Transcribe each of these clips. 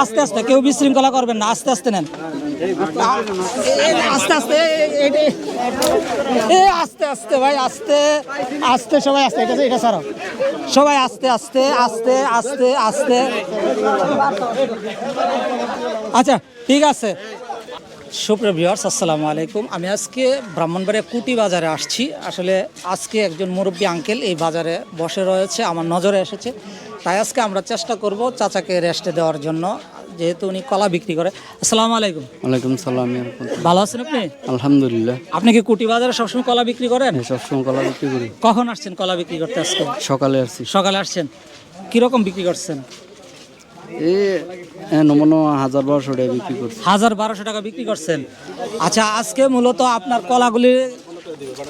আস্তে আস্তে কেউ বিশৃঙ্খলা করবেন না আস্তে আস্তে নেন। আস্তে আস্তে এই, আস্তে আস্তে ভাই আস্তে আস্তে সবাই আস্তে এটা এটা ছাড়াও সবাই আস্তে আস্তে আস্তে আস্তে আস্তে। আচ্ছা ঠিক আছে। সুপ্রিয় ভিউয়ার্স আসসালামু আলাইকুম। আমি আজকে ব্রাহ্মণবাড়িয়া কুটি বাজারে আসছি। আসলে আজকে একজন মুরব্বী আঙ্কেল এই বাজারে বসে রয়েছে আমার নজরে এসেছে। তাই আজকে আমরা চেষ্টা করব চাচাকে রেস্টে দেওয়ার জন্য যেহেতু উনি কলা বিক্রি করে। আসসালামু আলাইকুম। ওয়ালাইকুম সালাম ভালো আছেন আপনি? আলহামদুলিল্লাহ। আপনি কি কুটি বাজারে সবসময় কলা বিক্রি করেন? সবসময় কলা বিক্রি করি। কখন আসছেন কলা বিক্রি করতে আজকে? সকালে আসছি। সকালে আসছেন। কীরকম বিক্রি করছেন? হাজার বারোশো টাকা বিক্রি করছি। হাজার বারোশো টাকা বিক্রি করছেন। আচ্ছা আজকে মূলত আপনার কলাগুলি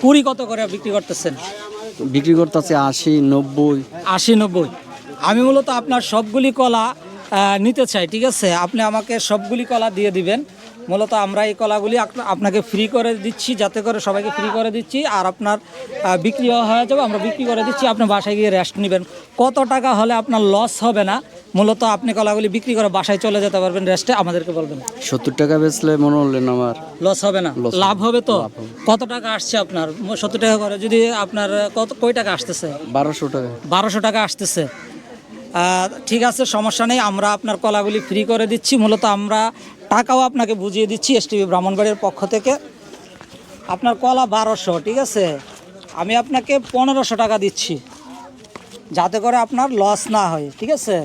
কুড়ি কত করে বিক্রি করতেছেন? বিক্রি করতেছে আশি নব্বই। আশি নব্বই। আমি মূলত আপনার সবগুলি কলা নিতে চাই ঠিক আছে? আপনি আমাকে সবগুলি কলা দিয়ে দিবেন। মূলত আমরা এই কলাগুলি আপনাকে ফ্রি করে দিচ্ছি যাতে করে সবাইকে ফ্রি করে দিচ্ছি আর আপনার আহ, বিক্রিও হয়ে যাবে আমরা বিক্রি করে দিচ্ছি আপনি বাসায় গিয়ে রেস্ট নেবেন। কত টাকা হলে আপনার লস হবে না? মূলত আপনি কলাগুলি বিক্রি করে বাসায় চলে যেতে পারবেন রেস্টে আমাদেরকে বলবেন। সত্তর টাকা বেচলে মনে হলেন আমার লস হবে না? লাভ হবে তো? কত টাকা আসছে আপনার? সত্তর টাকা করে যদি আপনার কত কয় টাকা আসতেছে? বারোশো টাকা। বারোশো টাকা আসতেছে। ঠিক আছে, সমস্যা নেই, আমরা আপনার কলাগুলি ফ্রি করে দিচ্ছি। মূলত আমরা টাকাও আপনাকে বুঝিয়ে দিচ্ছি এস টিভি ব্রাহ্মণবাড়ির পক্ষ থেকে। আপনার কলা বারোশো, ঠিক আছে? আমি আপনাকে পনেরোশো টাকা দিচ্ছি, যাতে করে আপনার লস না হয়, ঠিক আছে?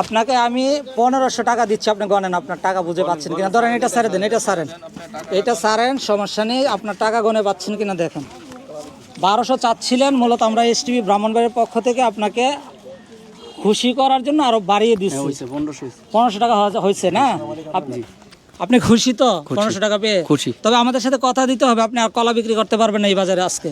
আপনাকে আমি পনেরোশো টাকা দিচ্ছি আপনি গণেন আপনার টাকা বুঝে পাচ্ছেন কিনা। ধরেন এটা সারে দেন এটা সারেন এটা সারেন সমস্যা নেই আপনার টাকা গনে পাচ্ছেন কিনা দেখেন। বারোশো চাচ্ছিলেন মূলত আমরা এস টিভি ব্রাহ্মণবাড়ির পক্ষ থেকে আপনাকে খুশি করার জন্য আরও বাড়িয়ে দিচ্ছি। পনেরোশো টাকা হয়েছে না? আপনি আপনি খুশি তো? পনেরোশো টাকা পেয়ে? খুশি। তবে আমাদের সাথে কথা দিতে হবে আপনি আর কলা বিক্রি করতে পারবেন না এই বাজারে আজকে।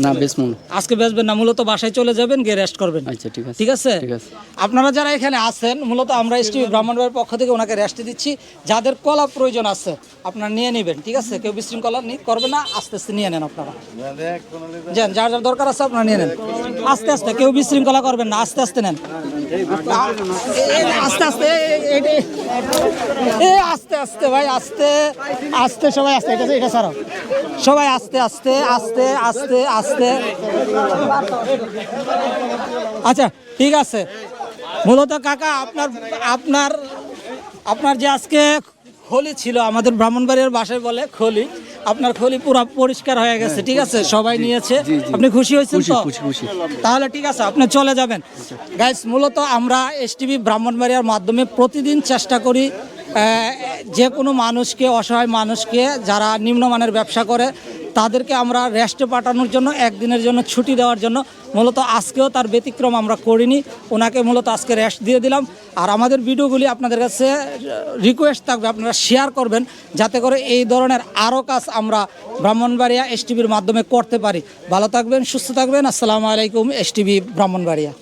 না মনে। আজকে বেচবেন না মূলত বাসায় চলে যাবেন গিয়ে রেস্ট করবেন। আচ্ছা ঠিক আছে। ঠিক আছে? আপনারা যারা এখানে আছেন মূলত আমরা এসটি ব্রাহ্মণবাড়ির পক্ষ থেকে ওনাকে রেস্ট দিচ্ছি। যাদের কলা প্রয়োজন আছে আপনারা নিয়ে নেবেন ঠিক আছে? কেউ বিশৃঙ্খলা নি- করবে না আস্তে আস্তে নিয়ে নেন আপনারা। যান যার যার দরকার আছে আপনারা নিয়ে নেন। আস্তে আস্তে কেউ বিশৃঙ্খলা করবেন না আস্তে আস্তে নেন। আস্তে আস্তে এই আস্তে আস্তে ভাই আস্তে আস্তে সবাই আস্তে এটা এটা ছাড়াও সবাই আস্তে আস্তে আস্তে আস্তে আস্তে। আচ্ছা ঠিক আছে। মূলত কাকা আপনার আপনার আপনার যে আজকে খলি ছিল আমাদের ব্রাহ্মণবাড়ির বাসায় বলে খলি আপনার খলি পুরো পরিষ্কার হয়ে গেছে ঠিক আছে? সবাই নিয়েছে। আপনি খুশি হয়েছেন তো? তাহলে ঠিক আছে আপনি চলে যাবেন। গাইস মূলত আমরা এস টিভি ব্রাহ্মণবাড়িয়ার মাধ্যমে প্রতিদিন চেষ্টা করি যে কোনো মানুষকে অসহায় মানুষকে যারা নিম্নমানের ব্যবসা করে তাদেরকে আমরা রেস্টে পাঠানোর জন্য, একদিনের জন্য, ছুটি দেওয়ার জন্য মূলত আজকেও তার ব্যতিক্রম আমরা করিনি। ওনাকে মূলত আজকে রেস্ট দিয়ে দিলাম। আর আমাদের ভিডিওগুলি আপনাদের কাছে রিকোয়েস্ট থাকবে, আপনারা শেয়ার করবেন, যাতে করে এই ধরনের আরও কাজ আমরা ব্রাহ্মণবাড়িয়া এস মাধ্যমে করতে পারি। ভালো থাকবেন, সুস্থ থাকবেন। আসসালামু আলাইকুম এস টিভি ব্রাহ্মণবাড়িয়া।